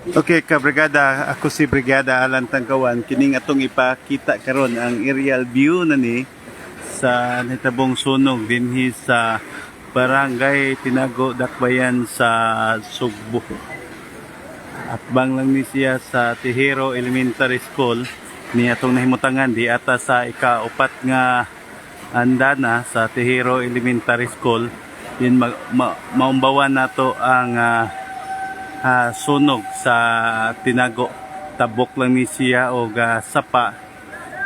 Okay, ka brigada, ako si Brigada Alan Tangkawan. Kining atong ipakita karon ang aerial view na ni sa nitabong sunog dinhi sa Barangay Tinago Dakbayan sa Sugbo. At bang lang ni siya sa Tihero Elementary School ni atong nahimutangan di ata sa ikaupat nga andana sa Tihero Elementary School. Yun ma, ma, maumbawan nato ang ah, ah, sunog sa Tinago. Tabok lang ni siya o ga sapa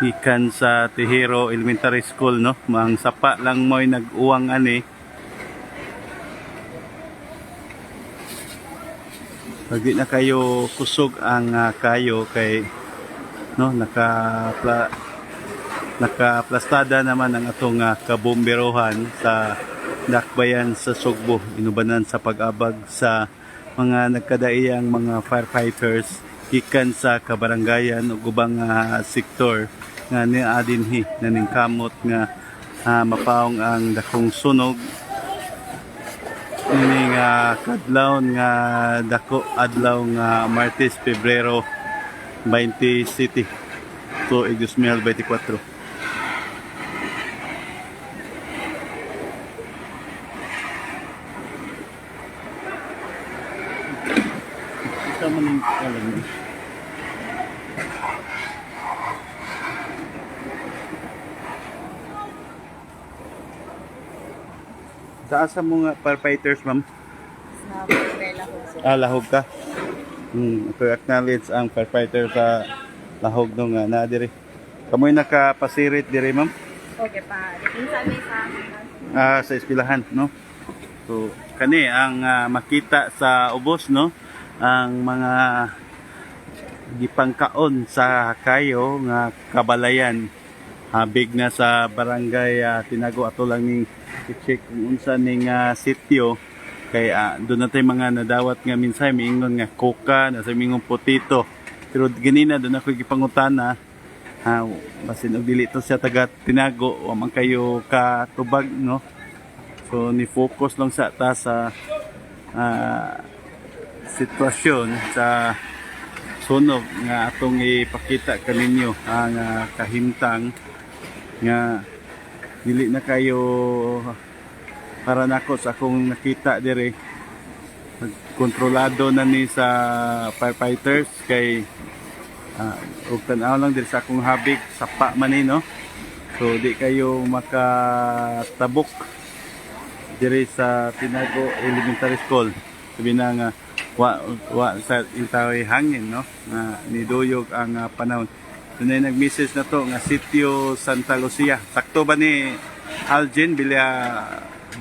ikan sa Tihero Elementary School no. Mang sapa lang mo'y nag-uwang ani. Pag di na kayo kusog ang ah, kayo kay no naka pla, nakaplastada naman ang atong uh, kabomberohan sa dakbayan sa Sugbo inubanan sa pag-abag sa mga nagkadaiyang mga firefighters gikan sa kabarangayan ug ubang uh, ah, sektor nga niadinhi na ningkamot nga uh, mapaong ang dakong sunog. Ini nga uh, kadlaw nga dako adlaw nga Martes Pebrero 20 City. To Igdusmil 24 Saan sa mga firefighters, ma'am? Ah, lahog ka? Hmm, to acknowledge ang firefighter sa lahog nung uh, na diri. Kamoy nakapasirit diri, ma'am? Okay pa. Pinsan sa. Ah, sa eskwelahan, no? So, kani ang ah, makita sa ubos, no? Ang mga gipangkaon sa kayo nga kabalayan habig na sa barangay ah, Tinago ato lang ning i-check kung unsa ning ah, sitio. Kay ah, doon natin mga nadawat nga minsay miingon nga coca na sa mingong potito. Pero ganina doon ako gipangutana. Ha basin og dili to siya taga Tinago wa man kayo katubag no? So ni focus lang sa ta sa ah, sitwasyon sa sunog nga atong ipakita kaninyo ang ah, kahimtang nga dili na kayo para nako sa akong nakita dire kontrolado na ni sa firefighters kay uh, ug tan-aw lang dire sa akong habig sapa man ni no? So di kayo makatabok dire sa Tinago Elementary School. Sabi na nga wa, wa sa intaway hangin no? Nga niduyog ang ah, panahon Dunay nag-message na to nga sitio Santa Lucia. Sakto ba ni Algin Bilya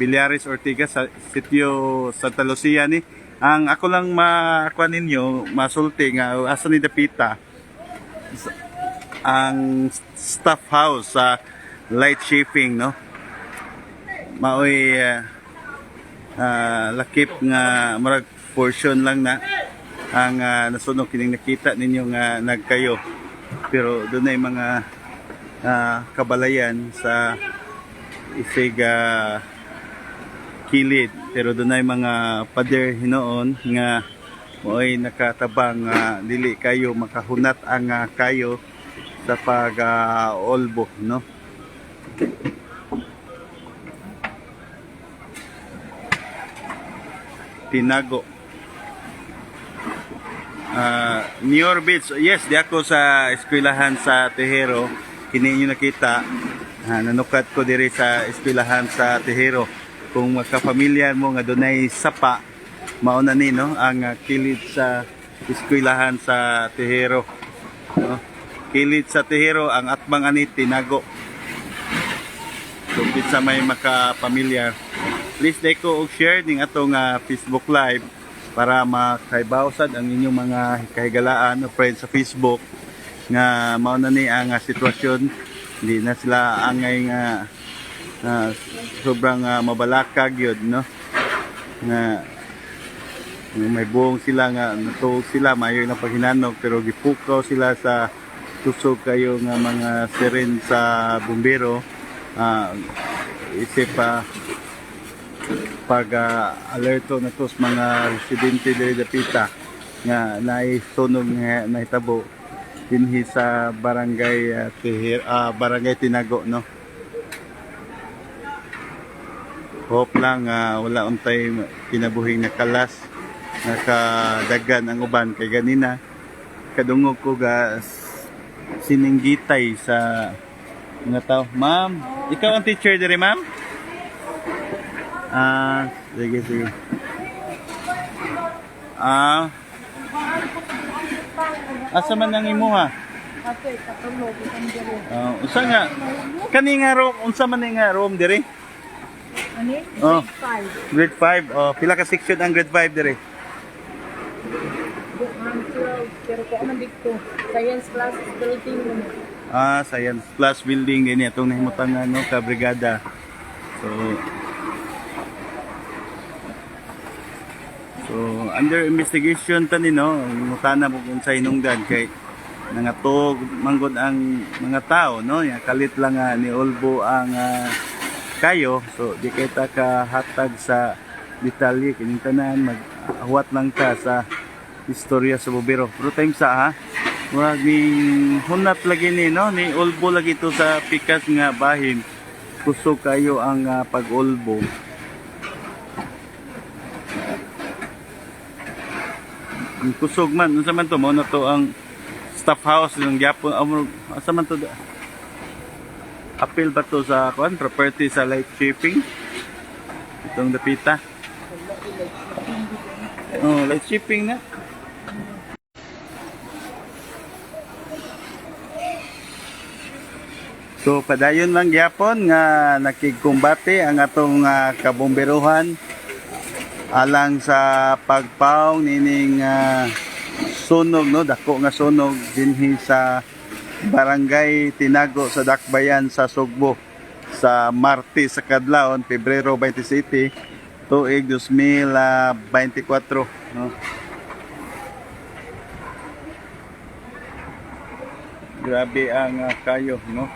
Bilyares Ortiga sa sitio Santa Lucia ni? Ang ako lang makuha ninyo masulti nga asa ni Dapita ang staff house sa light shipping no? Maoy ah, ah, lakip nga murag portion lang na ang ah, nasunog kining nakita ninyo nga nagkayo pero doon ay mga ah, kabalayan sa isiga kilid. Pero doon ay mga pader hinoon nga mo'y nakatabang nga dili kayo makahunat ang ah, kayo sa pag ah, olbo no? Tinago Ah, New Beach. Yes, di ako sa eskwelahan sa Tejero. Kini inyo nakita. Ah, nanukat ko diri sa eskwelahan sa Tejero. Kung makapamilyar mo nga dunay sapa, mauna ni no ang ah, kilid sa eskwelahan sa Tejero. No? Kilid sa Tejero ang atbang ani tinago. So sa may makapamilyar. Please like ko og share ning atong ah, Facebook live para makaibawsad ang inyong mga kahigalaan o friends sa Facebook nga mao na ni ang ah, sitwasyon. Hindi na sila angay nga ah, sobrang ah, mabalakag yun no? Nga may buong sila nga natuog sila mayo na paghinanong pero gipukaw sila sa tusog kayo nga mga siren sa bumbero. Ah, isip pa pag ah, alerto na to sa mga residente diri dapita nga naisunog nga nahitabo dinhi sa barangay uh, Tihir, ah, barangay Tinago no. Hope lang ah, wala untay kinabuhing nakalas nakadagan ang uban kay ganina kadungog ko ga sininggitay sa mga tao. Ma'am, ikaw ang teacher dire, ma'am? Ah, sige, sige. Ah, asa man ang imuha? Okay, katulog. Itong diri. Ah, unsa nga? Kani nga room, unsa man nga room dire? Ano? Oh. Grade 5. Grade 5. Oh, pila ka section ang grade 5 dire? Book 12. Pero kung ano dito, science classes building mo. Ah, science plus building din itong nahimutangan no ka brigada. So So under investigation tani no, mutana mo kung sa hinungdan kay nangatog manggod ang mga tao no, ya kalit lang nga ni Olbo ang ah, kayo. So di kita ka hatag sa detalye kining tanan maghuwat lang ta sa istorya sa bobero. Pero time sa ha, Wag ni hunat lagi ni no ni ulbo lagi to sa pikas nga bahin. Kusog kayo ang ah, pag-ulbo. Ang kusog man, unsa man to mo na to ang staff house ng Gyapon. Amo asa man to? Appeal ba to sa kuan property sa light shipping? Itong dapita. Oh, light shipping na. So padayon lang gyapon nga nakigkumbate ang atong ah, kabomberuhan alang sa pagpaong nining ah, sunog no? Dako nga sunog dinhi sa barangay Tinago sa Dakbayan sa Sugbo sa Martes sa Kadlaon Pebrero 27 tuig 2024 no? Grabe ang ah, kayo no?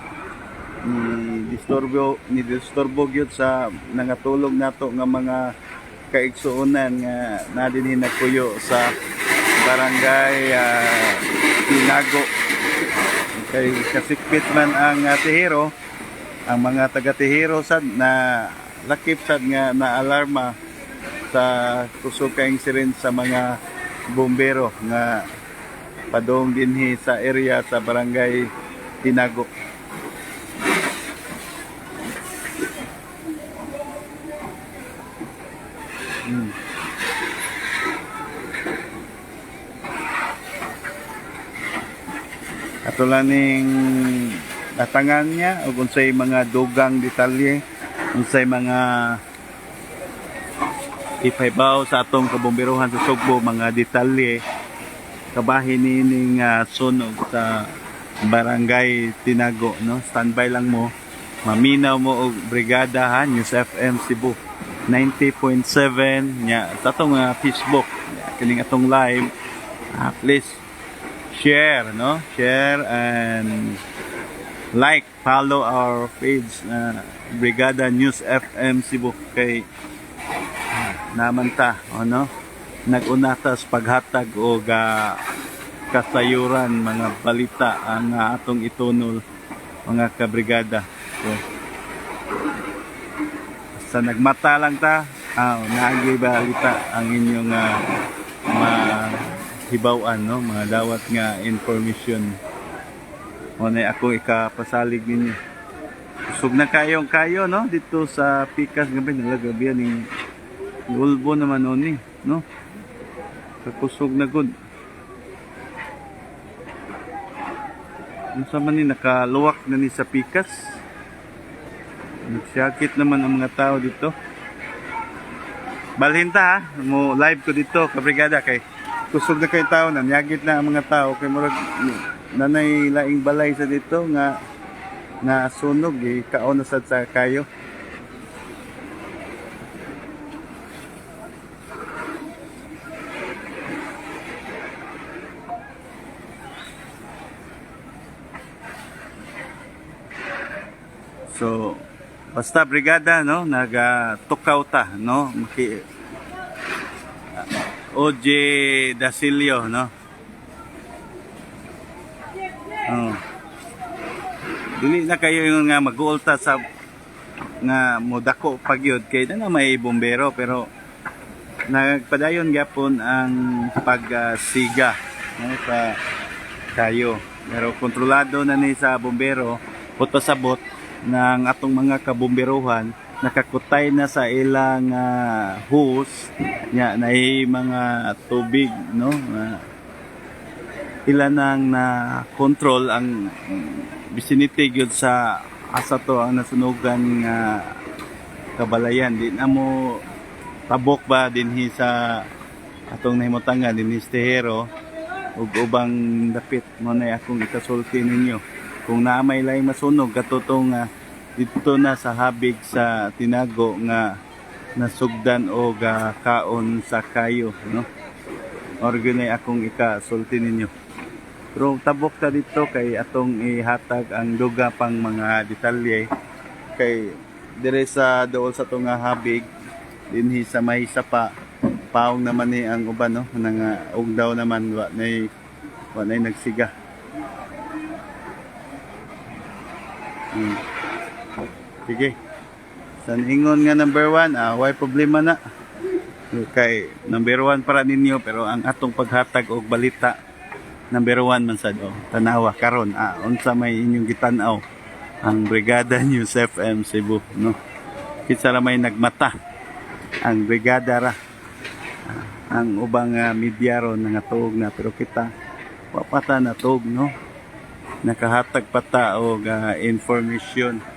Ni disturbo ni disturbo gyud sa nangatulog nato nga mga kaigsuonan nga na dinhi nagpuyo sa barangay ah, Tinago. Kay kasikpit man ang ah, Tihero ang mga taga Tihero sad na lakip sad nga na alarma sa kusog kaing siren sa mga bombero nga padong dinhi sa area sa barangay Tinago Lang ning natangan niya o unsay mga dugang detalye, unsay mga ipaibaw sa atong kabomberohan sa Sugbo mga detalye kabahin nining uh, sunog sa barangay Tinago no? Standby lang mo. Maminaw mo og brigada ha? News FM Cebu. 90.7 nya sa atong uh, Facebook. Kining atong live. Ah, please share no? Share and like. Follow our page na Brigada News FM Cebu kay ah, naman ta ano nagunatas paghatag o ga kasayuran mga balita ang ah, atong itunol mga kabrigada. So, sa nagmata lang ta ah, naagi balita ang inyong uh, hibawan no? Mga dawat nga information. O na ako ikapasalig ninyo. Usog na kayong kayo no? Dito sa Pikas gabi nalagabi ning ulbo naman oni no? Kakusog na gud Unsa ni nakaluwak na ni sa Pikas? Nagsiyakit naman ang mga tao dito. Balhin ta ha, mo live ko dito kabrigada kay kusog na kay tao na nyagit na ang mga tao. Kay murag nanay laing balay sa dito nga na sunog eh. Kaon na sad sa kayo. So, basta brigada no? Naga tukaw ta no? Maki OJ Dasilio, no? Oh. Dili na kayo yung nga mag-uulta sa nga modako pagyod kay na may bombero pero nagpadayon gyapon ang pagsiga no, sa kayo. Pero kontrolado na ni sa bombero puto sabot ng atong mga kabomberohan nakakutay na sa ilang ah, hose. Nya na mga tubig no? Na ilan ang na control ang vicinity gyud sa asa to ang nasunugan nga kabalayan. Di na mo tabok ba dinhi sa atong nahimutangan dinhi sa Tehero ug ubang dapit mo na akong ikasulti ninyo. Kung naamay lay masunog katutong nga dito na sa habig sa tinago nga nasugdan o ga kaon sa kayo no? Organay akong ikasulti ninyo. Pero tabok ta dito kay atong ihatag ang duga pang mga detalye. Kay dire sa dool sa tunga habig dinhi sa may sapa paong naman ni ang uban no? Nang uh, daw naman wa nay wa nay nagsiga. Hmm. Sige. San ingon nga number one, ah, why problema na. Kay number one para ninyo pero ang atong paghatag og balita number one man sad oh, tanawa karon. Ah, unsa may inyong gitanaw? Ang Brigada News FM Cebu no? Kitsa ra may nagmata? Ang brigada ra. Ah, ang ubang uh, media ron nga tuog na pero kita wapata na tuog no? Nakahatag pata og ah, information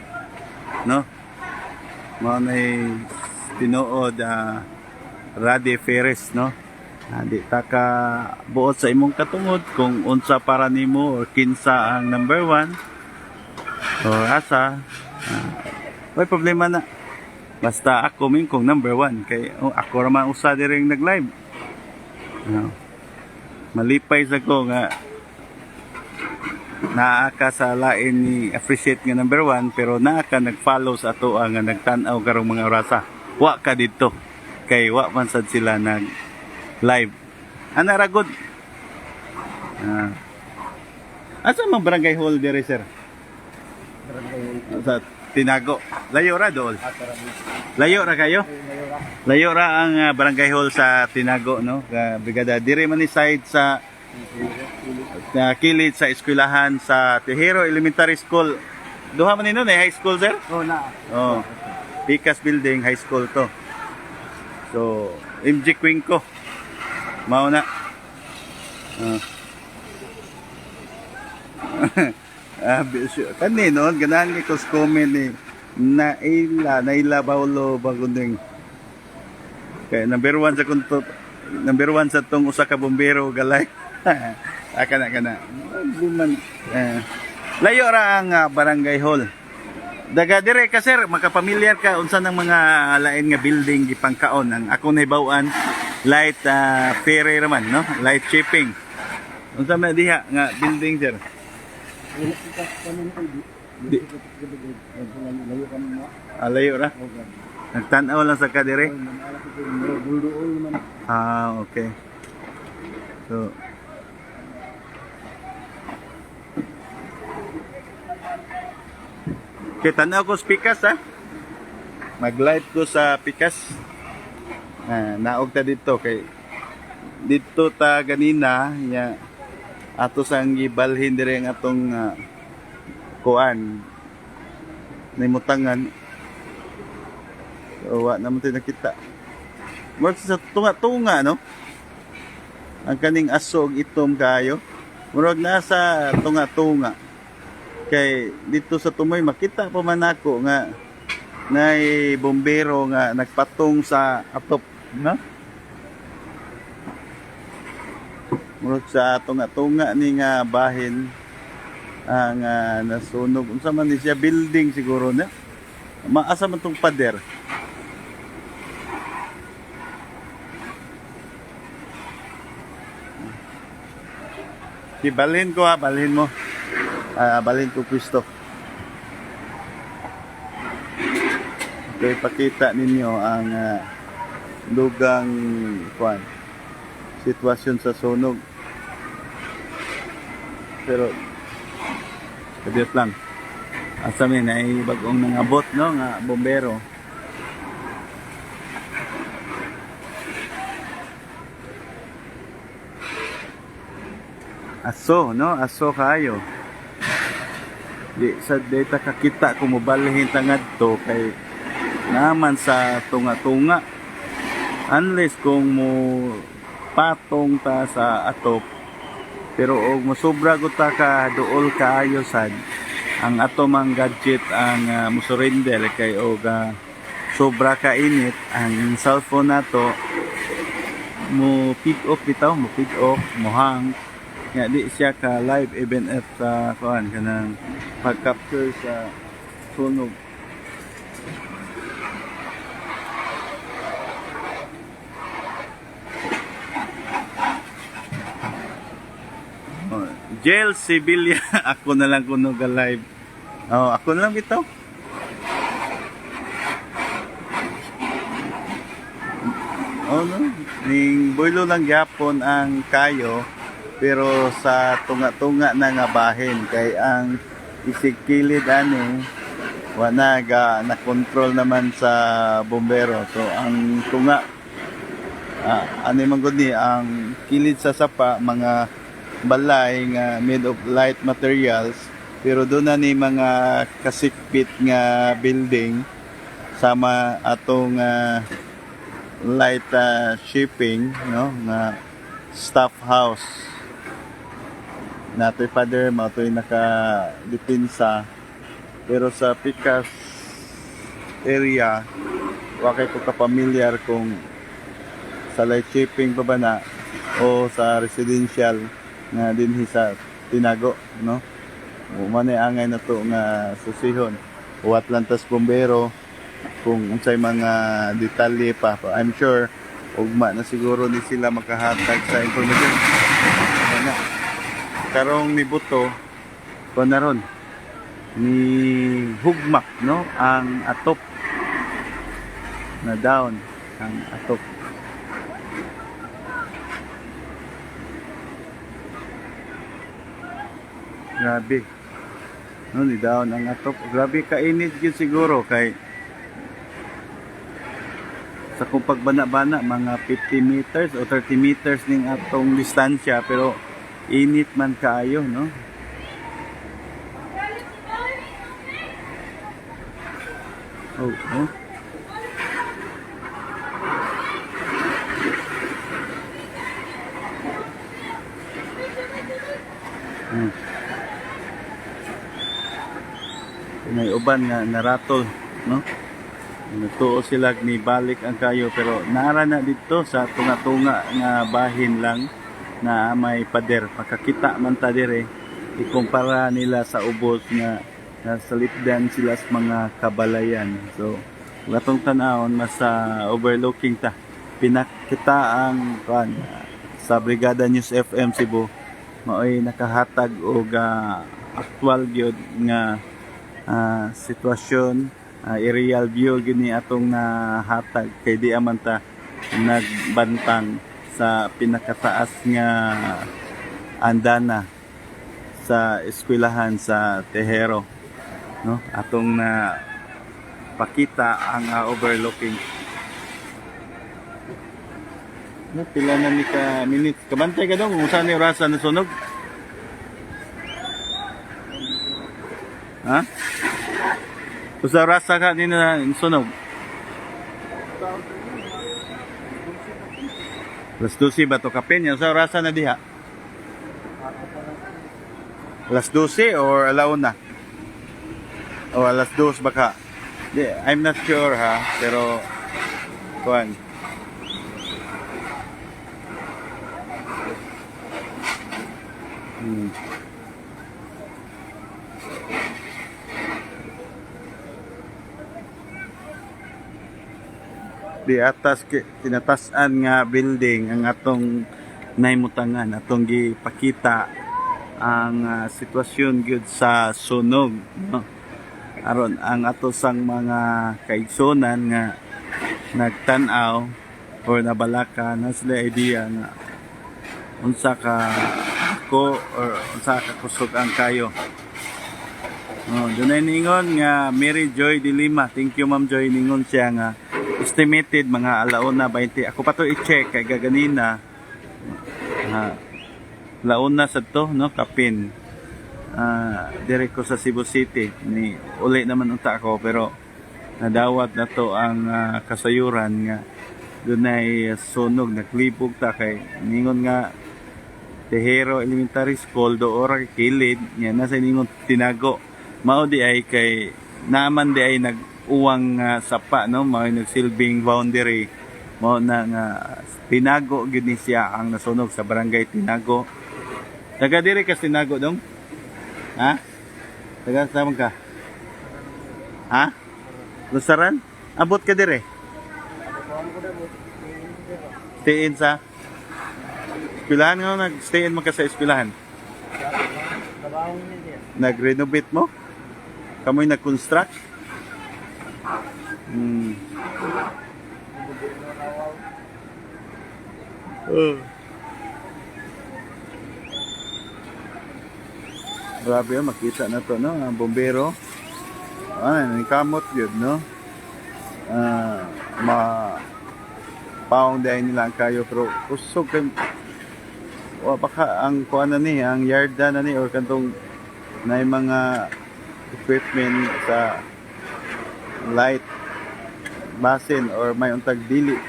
no? Mao nay tinuod ah, Rade Ferres no? Ah, di ta ka buot sa imong katungod kung unsa para nimo or kinsa ang number one or asa. Ah, may problema na. Basta ako min kung number one kay oh, ako raman usa diring nag live ano, malipay sa ko nga naa ka sa lain ni appreciate nga number one pero naa ka nag-follow sa ato nga nagtan-aw karong mga orasa. Wa ka dito. Kay wa man sad sila nag live. Ana ra good. Ah. Asa man barangay hall dire sir? Sa Tinago. Layo ra dool layo ra kayo? Layo ra ang ah, barangay hall sa Tinago no? Brigada. Dire man ni side sa na kilid sa eskwelahan sa Tehero Elementary School. Duha man nino high school sir? Oh, na. Oh. Picas Building High School to. So, MG Quinco. Mao na. Ah. ah, bisyo. Kani noon, ganahan ni Kos comment ni Naila, Naila Paulo Bagunding. Kaya number one sa kunto, number one sa tong usa ka bombero galay. Aka na kana. Liman. Eh, layo ra ang ah, barangay hall. Daga dire ka sir, makapamilyar ka unsa ng mga lain nga building gipangkaon. Ang ako nahibawaan light uh, ferry raman no? Light shipping. Unsa man diha nga building sir? Di, ah, layo ra? Nagtan-aw lang sa ka dire? Ah okay. So Okay, tanaw ko sa Pikas ha. Mag-live ko sa Pikas. Ah, naog ta dito kay dito ta ganina ya ato sang gibalhin dire ang atong ah, kuan. Nimutangan so, wa naman tayo nakita. Murag sa tunga-tunga no? Ang kaning asog itom kayo murag nasa tunga-tunga kay dito sa tumoy makita pa man ako nga nay bombero nga nagpatong sa atop na murag sa tunga-tunga ni nga bahin ang ah, nasunog. Unsa man ni siya building siguro na maasa man tong pader. Di balhin ko ha, balhin mo. Ah, balhin ko Kristo. Okay, pakita ninyo ang ah, lugang kwan. sitwasyon sa sunog. Pero kadiyot lang. Asa mi na bagong nangabot no nga bombero. Aso, no? Aso kayo. Di sa data kakita kung mobalhin tangad to kay naman sa tunga-tunga. Unless kung mo patong ta sa atop. Pero og mosobra gud ta ka duol kaayo sad. Ang ato mang gadget ang uh, musurrender kay og ah, sobra ka init. Ang cellphone nato mo pick up bitaw mo pick up mo hang nga di siya ka live even at uh, kuan kanang pag-capture sa sunog. Oh, Jail Sibilia ako na lang kuno ga live oh ako na lang bitaw Oh no, ning boylo lang gyapon ang kayo pero sa tunga-tunga na nga bahin kay ang isig kilid ani wala ga na control naman sa bombero. So ang tunga ah, ano man ni ang kilid sa sapa mga balay nga made of light materials pero doon na ni mga kasikpit nga building sama atong ah, light ah, shipping no nga staff house natoy father mo to'y naka depensa pero sa Picas area wa kay ko ka familiar kung sa light shipping pa ba na o sa residential nga dinhi sa Tinago no? Umane angay na to nga susihon. O Atlantas Bombero kung unsay mga detalye pa I'm sure ugma na siguro ni sila makahatag sa information karong ni Buto ko na ron ni hugmak no? Ang atop na down ang atop. Grabe. No ni down ang atop. Grabe kainit gyud siguro kay sa kung pagbana-bana mga 50 meters o 30 meters ning atong distansya pero init man kaayo no Oh, oh. Hmm. May uban nga naratol, no? Natuo sila ni balik ang kayo pero nara na dito sa tunga-tunga nga bahin lang na may pader. Makakita man ta dire ikumpara nila sa ubos na nasa lipdan sila sa mga kabalayan. So, gatong tanawon mas sa overlooking ta. Pinakita ang kan sa Brigada News FM Cebu maoy nakahatag og ah, actual gyud nga ah, sitwasyon ah, aerial view gini atong nahatag kay di aman ta nagbantang sa pinakataas nga andana sa eskwelahan sa Tejero no? Atong na pakita ang ah, overlooking. No, pila na ni ka minutes kabantay ka daw kung saan yung rasa na sunog. Ha? Usa rasa ka din na sunog. Alas 12 ba to kapenya? Usa rasa na diha? Alas 12 or alauna? O alas 2 baka? Di, I'm not sure ha, pero kuan. Hmm. Di atas tinatasan nga building ang atong naimutangan atong gipakita ang ah, sitwasyon gyud sa sunog no aron ang ato sang mga kaigsonan nga nagtan-aw or nabalaka na sila idea nga unsa ka ko or unsa ka kusog ang kayo. Oh, dunay ningon nga Mary Joy de Lima. Thank you Ma'am Joy ningon siya nga estimated mga alauna 20. Ako pa to i-check kay gaganina. Ah, launa sa to no kapin. Ah, dire ko sa Cebu City ni uli naman unta ako pero nadawat na to ang ah, kasayuran nga dunay sunog naglibog ta kay ningon nga Tejero Elementary School do ora kilid nga nasa ningon tinago mao di ay kay naman di ay nag-uwang nga sapa no? Mao nagsilbing boundary. Mao na nga tinago gyud ni siya ang nasunog sa barangay Tinago. Taga diri ka sa Tinago dong? Ha? Taga saan ka? Ha? Lusaran? Abot ka dire? Stay in sa? Eskwelahan nga nag-stay in mo ka sa eskwelahan? Nag-renovate mo? Kamoy nag-construct hmm. Oh. Grabe oh, makita na to no, ang bombero. Ah, kamot yun no. Ah, ma paong dahil nila ang kayo pero usog kay o baka ang kuan na ni ang yarda na ni or kantong na mga equipment sa light basin or may untag dili.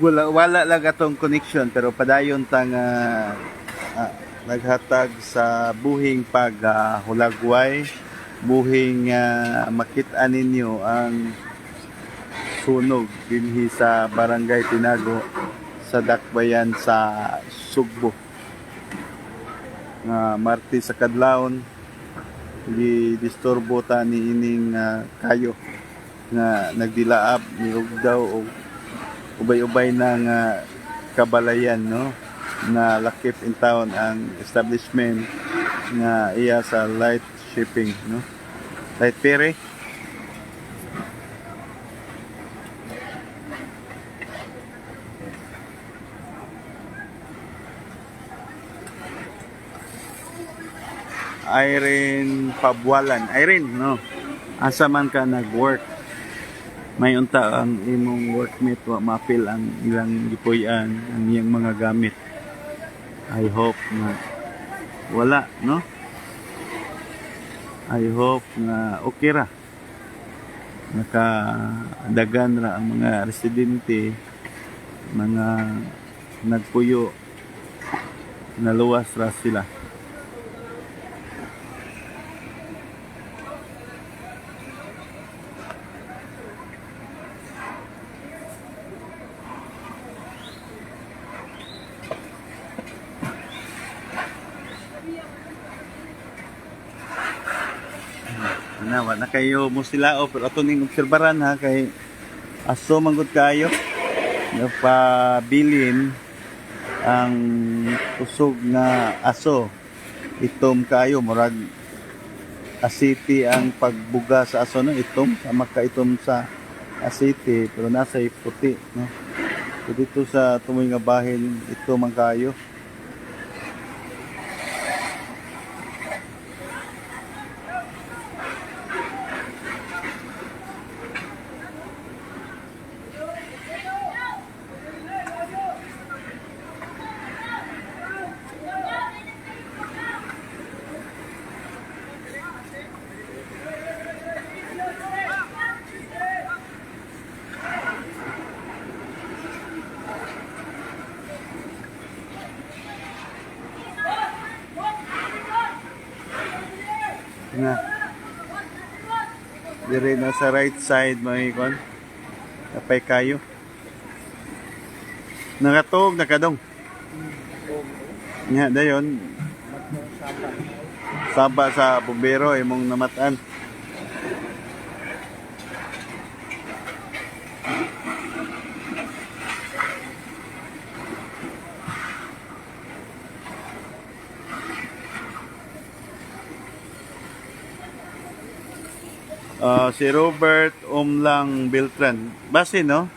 Wala wala lang atong connection pero padayon tang ah, ah, naghatag sa buhing pag ah, hulagway buhing ah, makita ninyo ang sunog dinhi sa barangay Tinago sa Dakbayan sa Sugbo. Nga Marti sa Kadlaon di disturbo ta ni ining ah, kayo nga nagdilaab ni daw og ubay-ubay ng ah, kabalayan no? Na lakip in town ang establishment nga iya sa light shipping no? Light ferry Irene Pabwalan. Irene no? Asa man ka nag-work? May unta ang imong workmate wa mapil ang ilang gipuy-an ang iyang mga gamit. I hope na wala no? I hope na okay ra. Nakadagan ra ang mga residente mga nagpuyo naluwas ra sila na wala kayo mo sila o pero ato ning obserbaran ha kay aso manggod kayo pabilin ang usog na aso. Itom kayo murag asiti ang pagbuga sa aso no? Itom sama ka itom sa asiti pero nasa puti no? So dito sa tumoy nga bahin itom ang kayo na dire na sa right side mga ikon. Kapay kayo. Nakatog nakadong. Nga dayon. Saba sa bumbero imong namatan Ah, si Robert Omlang Beltran. Base, no?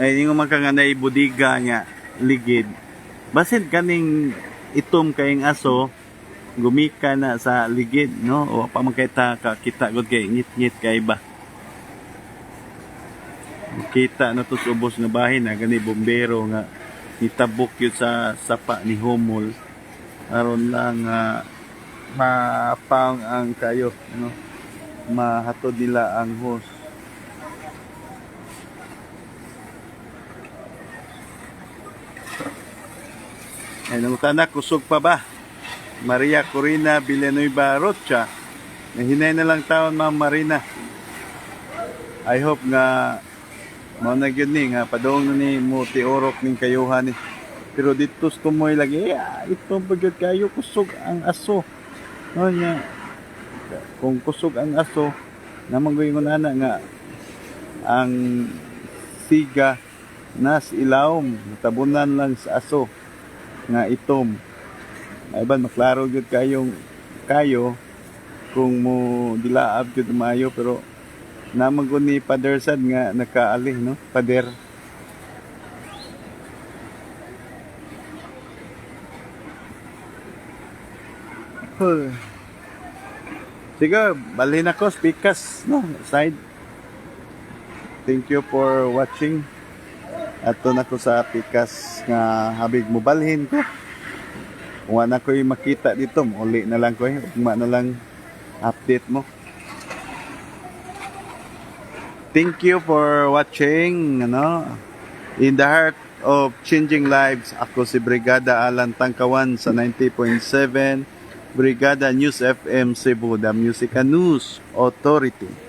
Ay, yung mga nga na budiga niya, ligid. Basin kaning itom kayong aso, gumika na sa ligid, no? O pa makita ka, kita gud kay ngit-ngit kay ba. Kita na to sa ubos nga bahin na gani bombero nga nitabok yun sa sapa ni Homol aron lang nga mapang ang kayo no mahatod nila ang hose ay nangutana kusog pa ba? Maria Corina Villanueva Rocha. Nahinay na lang taon ma'am Marina. I hope nga mao na gyud ni nga padong ni mo tiorok ning kayuhan ni. Pero dito sa tumoy lagi ah, ito pagyud kayo? Kusog ang aso. No nya kung kusog ang aso naman goyong ana nga ang siga nas ilawom. Tabunan lang sa aso nga itom. Ay ba maklaro gyud kayong kayo kung mo dilaab gyud maayo pero naman ko ni Pader Sad nga nakaali no? Pader Huh. Sige, balhin ako, speakers, no, side. Thank you for watching. Ato na ko sa pikas nga habig mo balhin ko. Kung na ko'y makita dito, uli na lang ko eh. Ugma na lang update mo. Thank you for watching, ano, in the heart of changing lives. Ako si Brigada Alan Tangkawan sa 90.7 Brigada News FM Cebu, the Music News Authority.